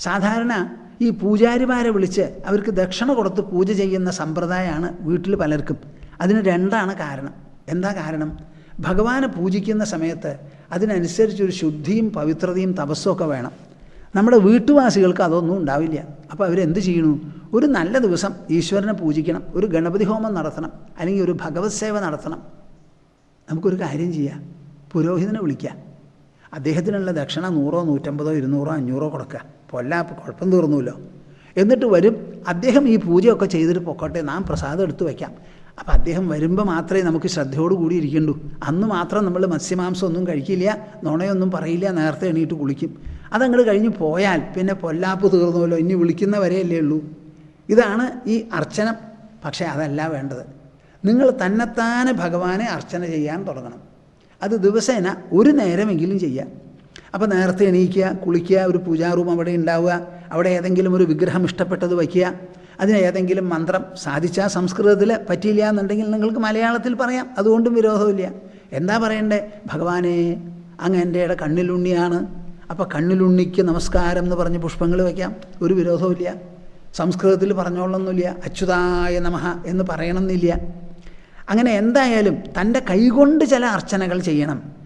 സാധാരണ ഈ പൂജാരിമാരെ വിളിച്ച് അവർക്ക് ദക്ഷിണ കൊടുത്ത് പൂജ ചെയ്യുന്ന സമ്പ്രദായമാണ് വീട്ടിൽ പലർക്കും. അതിന് രണ്ടാണ് കാരണം. എന്താ കാരണം? ഭഗവാനെ പൂജിക്കുന്ന സമയത്ത് അതിനനുസരിച്ചൊരു ശുദ്ധിയും പവിത്രതയും തപസ്സും ഒക്കെ വേണം. നമ്മുടെ വീട്ടുവാസികൾക്ക് അതൊന്നും ഉണ്ടാവില്ല. അപ്പോൾ അവരെന്ത് ചെയ്യണു? ഒരു നല്ല ദിവസം ഈശ്വരനെ പൂജിക്കണം ഒരു ഗണപതി ഹോമം നടത്തണം അല്ലെങ്കിൽ ഒരു ഭഗവത് സേവ നടത്തണം. നമുക്കൊരു കാര്യം ചെയ്യാം പുരോഹിതനെ വിളിക്കാം. അദ്ദേഹത്തിനുള്ള ദക്ഷിണ നൂറോ നൂറ്റമ്പതോ ഇരുന്നൂറോ അഞ്ഞൂറോ കൊടുക്കുക പൊല്ലാപ്പ് കുഴപ്പം തീർന്നുല്ലോ. എന്നിട്ട് വരും അദ്ദേഹം ഈ പൂജയൊക്കെ ചെയ്തിട്ട് പൊക്കോട്ടെ നാം പ്രസാദം എടുത്തു വയ്ക്കാം അപ്പം അദ്ദേഹം വരുമ്പോൾ മാത്രമേ നമുക്ക് ശ്രദ്ധയോടുകൂടി ഇരിക്കണ്ടൂ. അന്ന് മാത്രം നമ്മൾ മത്സ്യമാംസം ഒന്നും കഴിക്കില്ല നുണയൊന്നും പറയില്ല നേരത്തെ എണീറ്റ് കുളിക്കും. അതങ്ങോട്ട് കഴിഞ്ഞ് പോയാൽ പിന്നെ പൊല്ലാപ്പ് തീർന്നുമല്ലോ ഇനി വിളിക്കുന്നവരെയല്ലേ ഉള്ളൂ. ഇതാണ് ഈ അർച്ചന. പക്ഷേ അതല്ല വേണ്ടത്. നിങ്ങൾ തന്നെത്താനെ ഭഗവാനെ അർച്ചന ചെയ്യാൻ തുടങ്ങണം. അത് ദിവസേന ഒരു നേരമെങ്കിലും ചെയ്യാം. അപ്പോൾ നേരത്തെ എണീക്കുക കുളിക്കുക ഒരു പൂജാറൂം അവിടെ ഉണ്ടാവുക അവിടെ ഏതെങ്കിലും ഒരു വിഗ്രഹം ഇഷ്ടപ്പെട്ടത് വയ്ക്കുക അതിന് ഏതെങ്കിലും മന്ത്രം സാധിച്ചാൽ സംസ്കൃതത്തിൽ പറ്റിയില്ല എന്നുണ്ടെങ്കിൽ നിങ്ങൾക്ക് മലയാളത്തിൽ പറയാം അതുകൊണ്ടും വിരോധമില്ല. എന്താ പറയണ്ടേ? ഭഗവാനെ അങ്ങ് എന്റെ കണ്ണിലുണ്ണിയാണ്. അപ്പോൾ കണ്ണിലുണ്ണിക്ക് നമസ്കാരം എന്ന് പറഞ്ഞ് പുഷ്പങ്ങൾ വയ്ക്കാം ഒരു വിരോധമില്ല സംസ്കൃതത്തിൽ പറഞ്ഞോളൊന്നുമില്ല അച്യുതായ നമഹ എന്ന് പറയണമെന്നില്ല. അങ്ങനെ എന്തായാലും തന്റെ കൈകൊണ്ട് ചില അർച്ചനകൾ ചെയ്യണം.